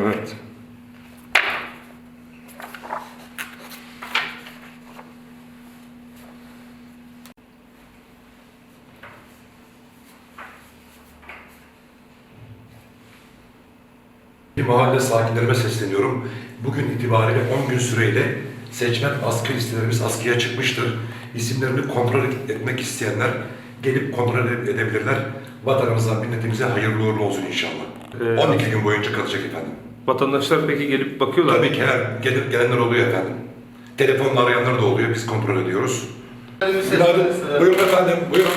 Evet. Mahalle sakinlerime sesleniyorum. Bugün itibariyle 10 gün süreyle seçmen askı listelerimiz askıya çıkmıştır. İsimlerini kontrol etmek isteyenler gelip kontrol edebilirler. Vatanımıza, milletimize hayırlı uğurlu olsun inşallah. Ee, 12 gün boyunca kalacak efendim. Vatandaşlar peki gelip bakıyorlar mı? Tabii ki her gelir, gelenler oluyor efendim. Telefonla arayanlar da oluyor, biz kontrol ediyoruz. Buyurun efendim, buyurun.